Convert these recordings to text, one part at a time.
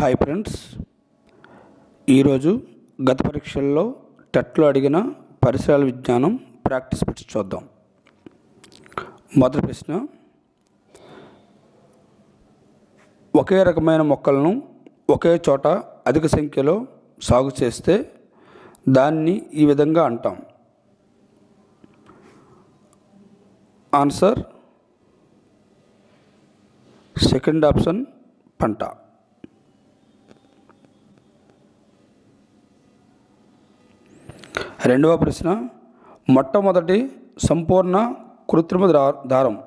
Hi friends. ఈరోజు గత పరీక్షల్లో టెట్లో అడిగిన పరిసరాల విజ్ఞానం ప్రాక్టీస్ పెట్టి చూద్దాం. మొదటి ప్రశ్న ఒకే రకమైన మొక్కలను ఒకే చోట అధిక సంఖ్యలో సాగు చేస్తే దాన్ని ఈ విధంగా అంటాం. ఆన్సర్ సెకండ్ ఆప్షన్ పంట. రెండవ ప్రశ్న మొట్టమొదటి సంపూర్ణ కృత్రిమ దారం.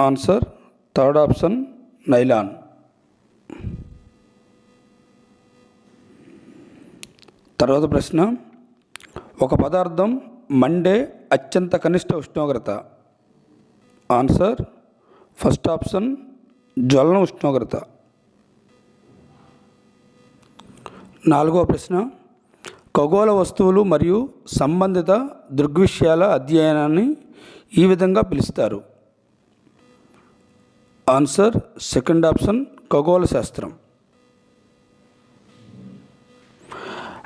ఆన్సర్ థర్డ్ ఆప్షన్ నైలాన్ తర్వాత ప్రశ్న ఒక పదార్థం మండే అత్యంత కనిష్ట ఉష్ణోగ్రత. ఆన్సర్ ఫస్ట్ ఆప్షన్ జ్వలన ఉష్ణోగ్రత. నాలుగవ ప్రశ్న. ఖగోళ వస్తువులు మరియు సంబంధిత దృగ్విషయాల అధ్యయనాన్ని ఈ విధంగా పిలుస్తారు. ఆన్సర్ సెకండ్ ఆప్షన్ ఖగోళ శాస్త్రం.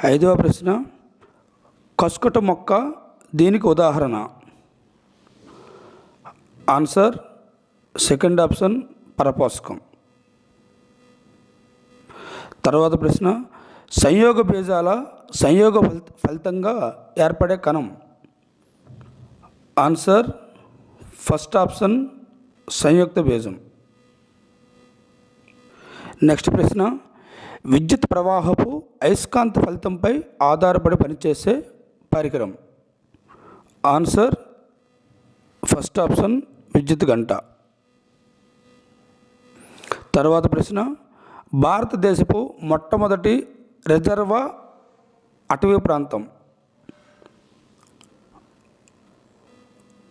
ఐదవ ప్రశ్న. కస్కట మొక్క దీనికి ఉదాహరణ. ఆన్సర్ సెకండ్ ఆప్షన్ పరపోషకం. తర్వాత ప్రశ్న. సంయోగ బీజాల సంయోగ ఫలి- ఫలితంగా ఏర్పడే కణం. ఆన్సర్ ఫస్ట్ ఆప్షన్ సంయుక్త బీజం. నెక్స్ట్ ప్రశ్న విద్యుత్ ప్రవాహపు అయస్కాంత ఫలితంపై ఆధారపడి పనిచేసే పరికరం. ఆన్సర్ ఫస్ట్ ఆప్షన్ విద్యుత్ గంట. తర్వాత ప్రశ్న భారతదేశపు మొట్టమొదటి రిజర్వ అటవీ ప్రాంతం.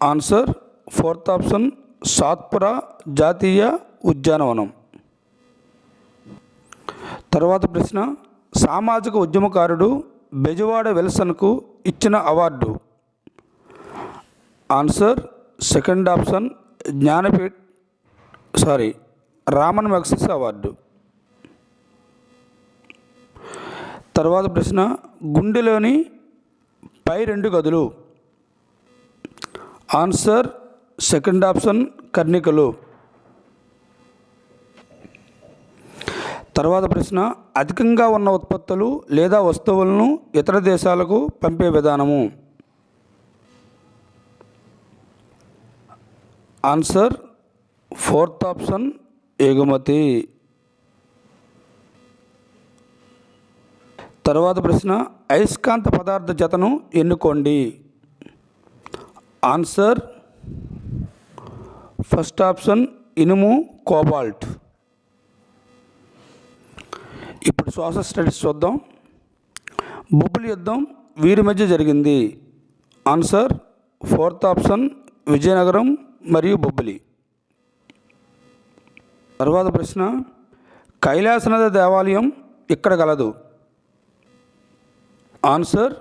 ఆన్సర్ ఫోర్త్ ఆప్షన్ సాత్పురా జాతీయ ఉద్యానవనం. తర్వాత ప్రశ్న సామాజిక ఉద్యమకారుడు బెజవాడ విల్సన్కు ఇచ్చిన award. Answer second option Jnanpith sorry Raman Magsaysay award. తర్వాత ప్రశ్న గుండెలోని పై రెండు గదులు. ఆన్సర్ సెకండ్ ఆప్షన్ కర్ణికలు. తర్వాత ప్రశ్న అధికంగా ఉన్న ఉత్పత్తులు లేదా వస్తువులను ఇతర దేశాలకు పంపే విధానము. ఆన్సర్ ఫోర్త్ ఆప్షన్ ఎగుమతి. తర్వాత ప్రశ్న అయస్కాంత పదార్థ జతను ఎన్నుకోండి. ఆన్సర్ ఫస్ట్ ఆప్షన్ ఇనుము కోబాల్ట్. ఇప్పుడు సోషల్ స్టడీస్ చూద్దాం. బొబ్బుల యుద్ధం వీరి మధ్య జరిగింది. ఆన్సర్ ఫోర్త్ ఆప్షన్ విజయనగరం మరియు బొబ్బిలి. తర్వాత ప్రశ్న కైలాసనాథ దేవాలయం ఇక్కడ కలదు ఆన్సర్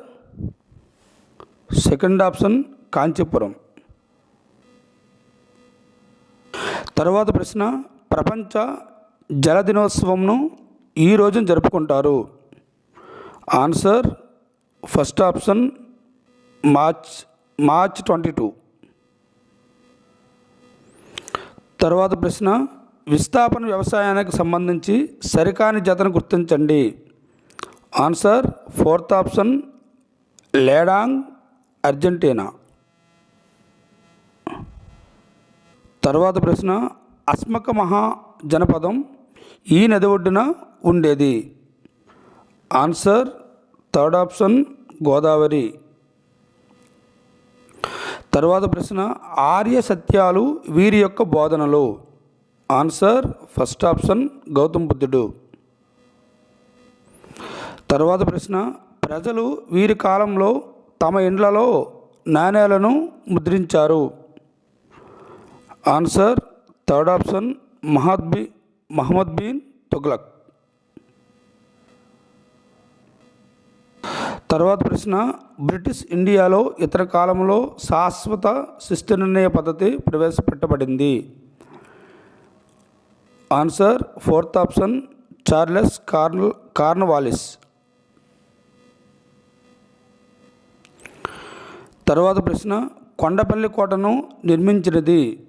సెకండ్ ఆప్షన్ కాంచీపురం. తర్వాత ప్రశ్న ప్రపంచ జల దినోత్సవంను ఈ రోజున జరుపుకుంటారు. Answer first option March March twenty two. తర్వాత ప్రశ్న విస్థాపన వ్యవసాయానికి సంబంధించి సరికాని జతను గుర్తించండి. ఆన్సర్ ఫోర్త్ ఆప్షన్ లేడాంగ్ అర్జెంటీనా. తర్వాత ప్రశ్న అస్మక మహా జనపదం ఈ నది ఒడ్డున ఉండేది? Answer third option Godavari. తర్వాత ప్రశ్న ఆర్య సత్యాలు వీరి యొక్క బోధనలు? ఆన్సర్ ఫస్ట్ ఆప్షన్ గౌతమ్ బుద్ధుడు. తర్వాత ప్రశ్న ప్రజలు వీరి కాలంలో తమ ఇండ్లలో నాణేలను ముద్రించారు. ఆన్సర్ థర్డ్ ఆప్షన్ మహాద్బి మహమ్మద్ బిన్ తుగ్లక్. తర్వాత ప్రశ్న బ్రిటిష్ ఇండియాలో ఇతర కాలంలో శాశ్వత శిస్తు నిర్ణయ పద్ధతి ప్రవేశపెట్టబడింది. Answer fourth option Charles Corn Cornwallis. తర్వాత ప్రశ్న కొండపల్లి కోటను నిర్మించినది.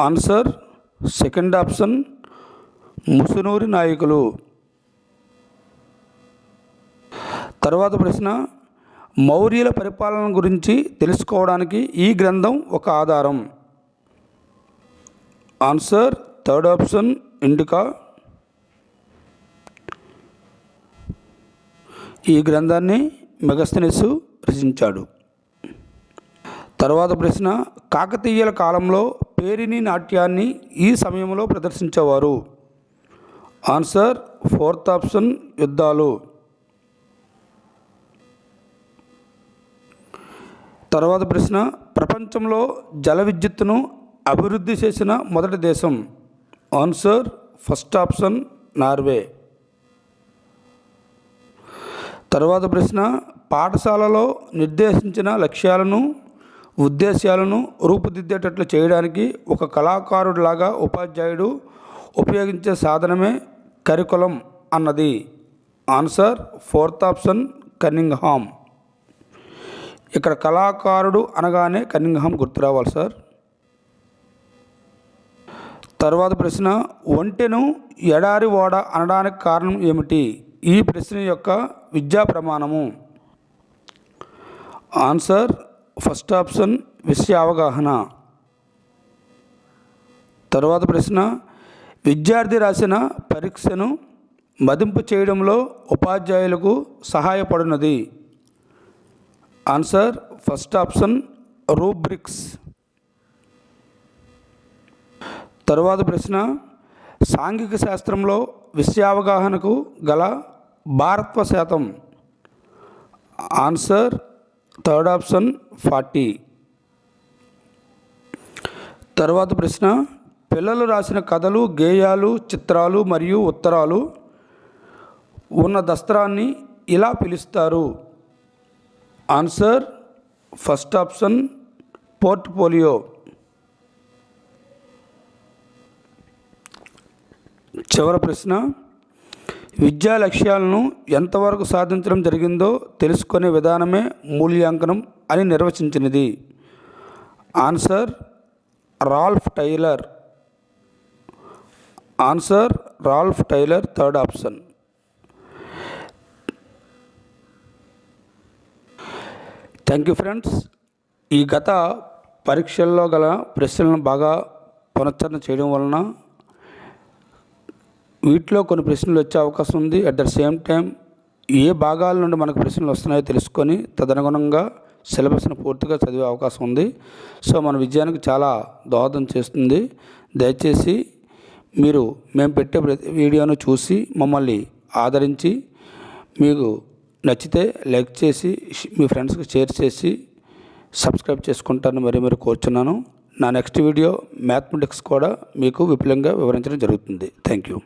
ఆన్సర్ సెకండ్ ఆప్షన్ ముసునూరి నాయకులు. తర్వాత ప్రశ్న మౌర్యుల పరిపాలన గురించి తెలుసుకోవడానికి ఈ గ్రంథం ఒక ఆధారం. Answer third option Indica. ఈ గ్రంథాన్ని మెగస్తనిస్ రచించాడు. తర్వాత ప్రశ్న కాకతీయుల కాలంలో పేరిని నాట్యాన్ని ఈ సమయంలో ప్రదర్శించేవారు? ఆన్సర్ ఫోర్త్ ఆప్షన్ యుద్ధాలు. తర్వాత ప్రశ్న ప్రపంచంలో జల విద్యుత్తును అభివృద్ధి చేసిన మొదటి దేశం? Answer first option Norway. తర్వాత ప్రశ్న పాఠశాలలో నిర్దేశించిన లక్ష్యాలను ఉద్దేశాలను రూపుదిద్దేటట్లు చేయడానికి ఒక కళాకారుడిలాగా ఉపాధ్యాయుడు ఉపయోగించే సాధనమే కరికులం అన్నది. Answer fourth option Cunningham. ఇక్కడ కళాకారుడు అనగానే కన్నింగ్హామ్ గుర్తు రావాలి సార్. తర్వాత ప్రశ్న ఒంటెను ఎడారి ఓడ అనడానికి కారణం ఏమిటి? ఈ ప్రశ్న యొక్క విద్యా ప్రమాణము. ఆన్సర్ ఫస్ట్ ఆప్షన్ విషయ అవగాహన. తర్వాత ప్రశ్న విద్యార్థి రాసిన పరీక్షను మదింపు చేయడంలో ఉపాధ్యాయులకు సహాయపడినది. Answer first option rubrics. తరువాత ప్రశ్న సాంఘిక శాస్త్రంలో విషయావగాహనకు గల భారత్వ శాతం. Answer third option forty. తర్వాత ప్రశ్న పిల్లలు రాసిన కథలు గేయాలు చిత్రాలు మరియు ఉత్తరాలు ఉన్న దస్త్రాన్ని ఇలా పిలుస్తారు. Answer first option portfolio. చివరి ప్రశ్న విద్యా లక్ష్యాలను ఎంతవరకు సాధించడం జరిగిందో తెలుసుకునే విధానమే మూల్యాంకనం అని నిర్వచించినది. Answer Ralph Tyler. Answer Ralph Tyler third option. Thank you friends. ఈ గత పరీక్షల్లో గల ప్రశ్నలను బాగా పునశ్చరణ చేయడం వలన వీటిలో కొన్ని ప్రశ్నలు వచ్చే అవకాశం ఉంది. అట్ ద సేమ్ టైం ఏ భాగాల నుండి మనకు ప్రశ్నలు వస్తున్నాయో తెలుసుకొని తదనుగుణంగా సిలబస్ను పూర్తిగా చదివే అవకాశం ఉంది. సో మన విజయానికి చాలా దోహదం చేస్తుంది. దయచేసి మీరు మేము పెట్టే ప్రతి వీడియోను చూసి మమ్మల్ని ఆదరించి మీకు నచ్చితే లైక్ చేసి మీ ఫ్రెండ్స్కి షేర్ చేసి సబ్స్క్రైబ్ చేసుకుంటారని మరీ మరి కోరుచున్నాను. నా నెక్స్ట్ వీడియో మ్యాథమెటిక్స్ కూడా మీకు విపులంగా వివరించడం జరుగుతుంది. Thank you.